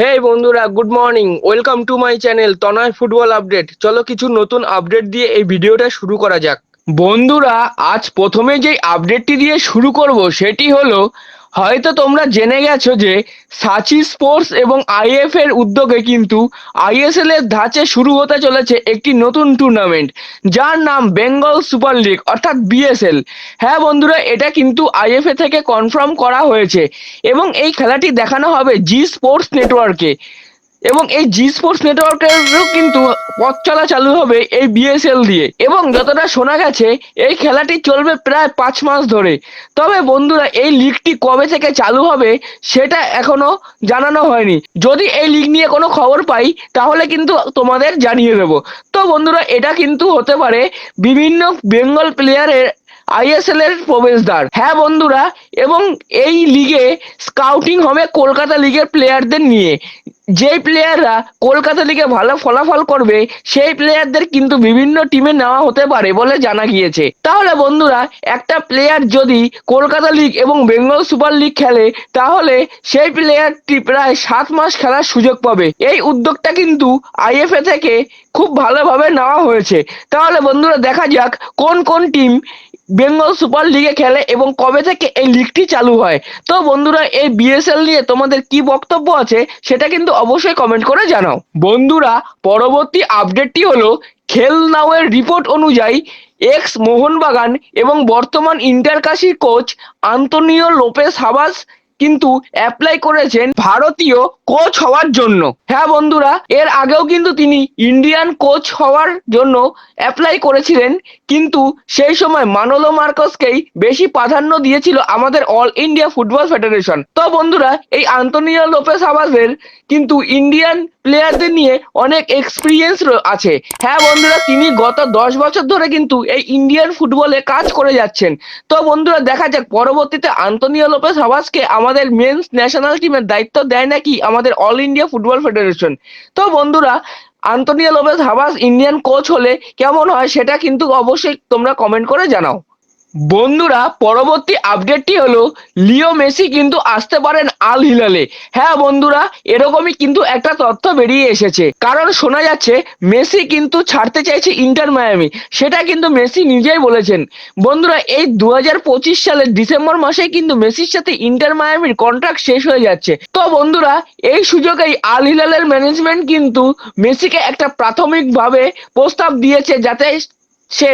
হে বন্ধুরা good morning welcome to my channel Tanay football update চলো কিছু নতুন আপডেট দিয়ে এই ভিডিওটা শুরু করা যাক। বন্ধুরা, আজ প্রথমে যেই আপডেটটি দিয়ে শুরু করব, সেটি হলো হয়তো তোমরা জেনে গেছো যে সাচি স্পোর্টস এবং আইএফ এর উদ্যোগে কিন্তু আইএসএল এর ধাঁচে শুরু হতে চলেছে একটি নতুন টুর্নামেন্ট যার নাম বেঙ্গল সুপার লিগ, অর্থাৎ বিএসএল। হ্যাঁ বন্ধুরা, এটা কিন্তু আইএফএ থেকে কনফার্ম করা হয়েছে এবং এই খেলাটি দেখানো হবে জি স্পোর্টস নেটওয়ার্কে। এবং এই জি স্পোর্টস নেটওয়ার্কেরও কিন্তু পথ চলা চালু হবে এই বিএসএল দিয়ে। এবং যতটা শোনা গেছে, এই খেলাটি চলবে প্রায় পাঁচ মাস ধরে। তবে বন্ধুরা, এই লিগটি কবে থেকে চালু হবে, সেটা এখনও জানানো হয়নি। যদি এই লিগ নিয়ে কোনো খবর পাই, তাহলে কিন্তু তোমাদের জানিয়ে দেবো। তো বন্ধুরা, এটা কিন্তু হতে পারে বিভিন্ন বেঙ্গল প্লেয়ারের আইএসএল এর প্রবেশদ্বার। হ্যাঁ বন্ধুরা, এবং এই লিগে স্কাউটিং হবে কলকাতা লিগের প্লেয়ারদের নিয়ে। যেই প্লেয়াররা কলকাতা লিগে ভালো ফলাফল করবে, সেই প্লেয়ারদের কিন্তু বিভিন্ন টিমে নেওয়া হতে পারে বলে জানা গিয়েছে। তাহলে বন্ধুরা, একটা প্লেয়ার যদি কলকাতা লিগ এবং বেঙ্গল সুপার লিগ খেলে, তাহলে সেই প্লেয়ারটি প্রায় সাত মাস খেলার সুযোগ পাবে। এই উদ্যোগটা কিন্তু আইএফএ থেকে খুব ভালোভাবে নেওয়া হয়েছে। তাহলে বন্ধুরা দেখা যাক কোন কোন টিম বেঙ্গল সুপার লিগে খেলে এবং কবে থেকে এই লিগটি চালু হয়? তো বন্ধুরা, এই বিএসএল নিয়ে তোমাদের কি বক্তব্য আছে সেটা কিন্তু অবশ্যই কমেন্ট করে জানাও। বন্ধুরা, পরবর্তী আপডেটটি হলো খেল নাওয়ের রিপোর্ট অনুযায়ী এক্স মোহনবাগান এবং বর্তমান ইন্টারকাশির কোচ আন্তনিও লোপেস হাবাস কিন্তু অ্যাপ্লাই করেছেন ভারতীয় কোচ হওয়ার জন্য। হ্যাঁ বন্ধুরা, এর আগেও কিন্তু তিনি ইন্ডিয়ান কোচ হওয়ার জন্য অ্যাপ্লাই করেছিলেন, কিন্তু সেই সময় মানোলো মার্কসকেই বেশি প্রাধান্য দিয়েছিল আমাদের অল ইন্ডিয়া ফুটবল ফেডারেশন তো বন্ধুরা, এই আন্তনিও লোপেস হাবাসের কিন্তু ইন্ডিয়ান প্লেয়ারদের নিয়ে অনেক এক্সপিরিয়েন্স আছে। হ্যাঁ বন্ধুরা, তিনি গত দশ বছর ধরে কিন্তু এই ইন্ডিয়ান ফুটবলে কাজ করে যাচ্ছেন। তো বন্ধুরা, দেখা যাক, পরবর্তীতে আন্তনিও লোপেস আবাসকে আমাদের মেন্স ন্যাশনাল টিমের দায়িত্ব দেয় নাকি আমাদের অল ইন্ডিয়া ফুটবল ফেডারেশন তো বন্ধুরা Antonio Lopez Habas Indian coach হলে কেমন হয় সেটা কিন্তু অবশ্যই তোমরা কমেন্ট করে জানাও। বন্ধুরা, পরবর্তী আপডেটটি হলো, লিও মেসি কিন্তু আসতে পারেন আল হিলালে হ্যাঁ বন্ধুরা, এরকমই কিন্তু একটা তথ্য বেরিয়ে এসেছে। কারণ শোনা যাচ্ছে, মেসি কিন্তু ছাড়তে চাইছে ইন্টার মায়ামি। সেটা কিন্তু মেসি নিজেই বলেছেন। বন্ধুরা, এই দু হাজার পঁচিশ সালের ডিসেম্বর মাসে কিন্তু মেসির সাথে ইন্টার মায়ামির কন্ট্রাক্ট শেষ হয়ে যাচ্ছে। তো বন্ধুরা, এই সুযোগেই আল হিলালের ম্যানেজমেন্ট কিন্তু মেসিকে একটা প্রাথমিকভাবে প্রস্তাব দিয়েছে, যাতে সে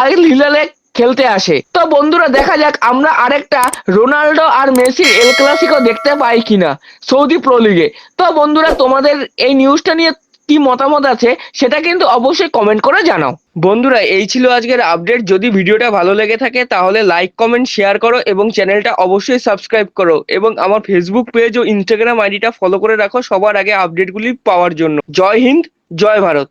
আল হিলালে খেলতে আসে। তো বন্ধুরা, দেখা যাক আমরা আরেকটা রোনাল্ডো আর মেসির এল ক্লাসিকো দেখতে পাই কিনা, সৌদি প্রো লিগে তো বন্ধুরা, তোমাদের এই নিউজটা নিয়ে কি মতামত আছে, সেটা কিন্তু অবশ্যই কমেন্ট করে জানাও। বন্ধুরা, এই ছিল আজকের আপডেট যদি ভিডিওটা ভালো লেগে থাকে, তাহলে লাইক কমেন্ট শেয়ার করো এবং চ্যানেলটা অবশ্যই সাবস্ক্রাইব করো এবং আমার ফেসবুক পেজ ও ইনস্টাগ্রাম আইডিটা ফলো করে রাখো সবার আগে আপডেটগুলি পাওয়ার জন্য। জয় হিন্দ, জয় ভারত।